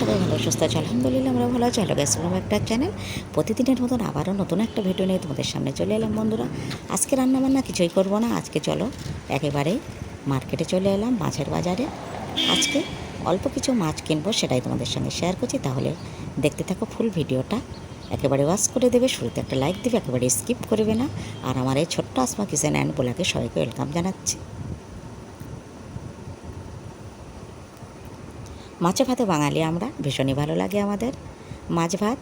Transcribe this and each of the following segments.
সবাই ভালো, সুস্থ আছে? আলহামদুলিল্লাহ আমরা ভালো আছি। হ্যালো গেছিলাম একটা চ্যানেল প্রতিদিনের মতন আবারও নতুন একটা ভিডিও নিয়ে তোমাদের সামনে চলে এলাম বন্ধুরা। আজকে রান্নাবান্না কিছুই করব না। আজকে চলো, একেবারে মার্কেটে চলে এলাম, মাছের বাজারে। আজকে অল্প কিছু মাছ কিনবো, সেটাই তোমাদের সঙ্গে শেয়ার করছি। তাহলে দেখতে থাকো ফুল ভিডিওটা একেবারে ওয়াশ করে দেবে, শুরুতে একটা লাইক দেবে, একেবারে স্কিপ করবে না। আর আমার এই ছোট্ট আসমা কিচেন অ্যান্ড বোলাকে সবাইকে ওয়েলকাম জানাচ্ছি। মাছে ভাতে বাঙালি আমরা, ভীষণই ভালো লাগে আমাদের। মাছ ভাত,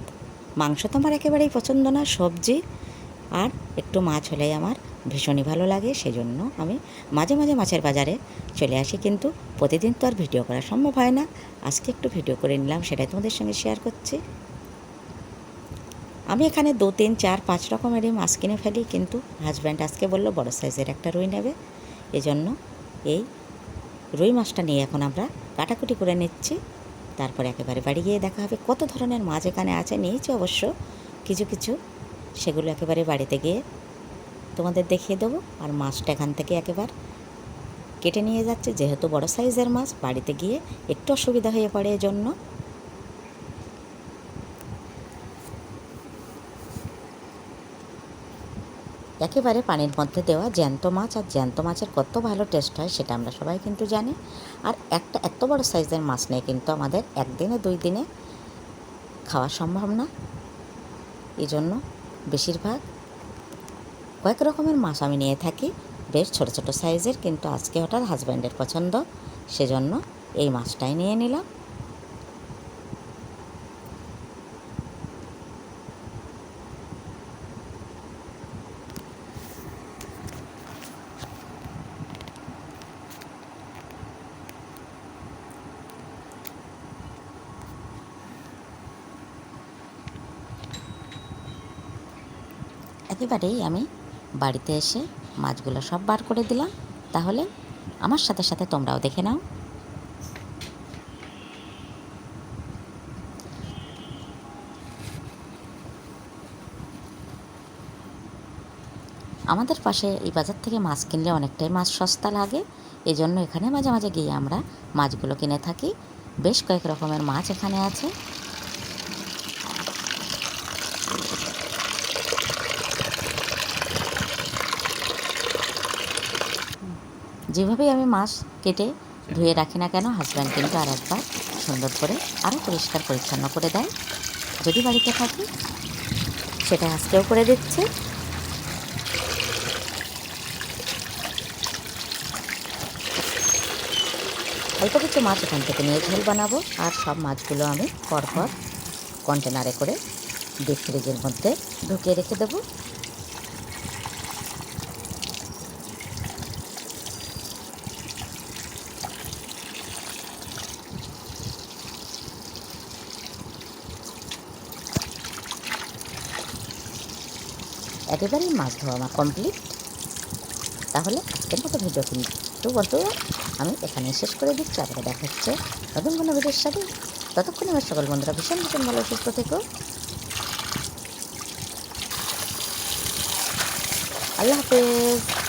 মাংস তো আমার একেবারেই পছন্দ না, সবজি আর একটু মাছ হলেই আমার ভীষণই ভালো লাগে সেই জন্য আমি মাঝে মাঝে মাছের বাজারে চলে আসি, কিন্তু প্রতিদিন তো আর ভিডিও করা সম্ভব হয় না। আজকে একটু ভিডিও করে নিলাম, সেটাই তোমাদের সঙ্গে শেয়ার করছি। আমি এখানে দু, তিন, চার, পাঁচ রকমেরই মাছ কিনে ফেলি, কিন্তু হাজব্যান্ড আজকে বলল বড় সাইজের একটা রুই নেবে। এজন্য এই রুই মাছটা নিয়ে এখন আমরা কাটাকুটি করে নিচ্ছি। তারপর একেবারে বাড়ি গিয়ে দেখা হবে কত ধরনের মাছ এখানে আছে, নিয়েছি অবশ্য কিছু কিছু। সেগুলো একেবারে বাড়িতে গিয়ে তোমাদের দেখিয়ে দেবো আর মাছটা এখান থেকে একেবার কেটে নিয়ে যাচ্ছে। যেহেতু বড় সাইজের মাছ, বাড়িতে গিয়ে একটু অসুবিধা হয়ে পড়ে এজন্য একেবারে পানির মধ্যে দেওয়া জ্যান্ত মাছ, আর জ্যান্ত মাছের কত ভালো টেস্ট হয় সেটা আমরা সবাই কিন্তু জানি। আর একটা এত বড় সাইজের মাছ নেই কিন্তু আমাদের একদিনে দুই দিনে খাওয়া সম্ভব না। এই জন্য বেশিরভাগ কয়েক রকমের মাছ আমি নিয়ে থাকি, বেশ ছোট ছোট সাইজের কিন্তু আজকে হঠাৎ হাজব্যান্ডের পছন্দ, সেজন্য এই মাছটাই নিয়ে নিলাম। একেবারেই আমি বাড়িতে এসে মাছগুলো সব বার করে দিলাম। তাহলে আমার সাথে সাথে তোমরাও দেখে নাও। আমাদের পাশে এই বাজার থেকে মাছ কিনলে অনেকটাই মাছ সস্তা লাগে। এই জন্য এখানে মাঝে মাঝে গিয়ে আমরা মাছগুলো কিনে থাকি। বেশ কয়েক রকমের মাছ এখানে আছে। যেভাবেই আমি মাছ কেটে ধুয়ে রাখি না কেন হাজব্যান্ড কিন্তু আর একবার সুন্দর করে আরও পরিষ্কার পরিচ্ছন্ন করে দেয়। যদি বাড়িতে থাকি, সেটা আজকেও করে দিচ্ছে। অল্প কিছু মাছ এখান থেকে নিয়ে ঝোল বানাবো, আর সব মাছগুলো আমি পরপর কন্টেনারে করে ডিপ ফ্রিজের মধ্যে ঢুকিয়ে রেখে দেবো। একেবারেই মাছ ধোয়া আমার কমপ্লিট তাহলে আজকের মতো ভিডিও তো বন্ধুরা আমি এখানে শেষ করে দিচ্ছি। আপনারা দেখাচ্ছে নতুন কোনো ভিডিওর সাথে। ততক্ষণে আমার সকল বন্ধুরা ভীষণ ভীষণ ভালো, সুস্থ থেকো। আল্লাহ হাফেজ।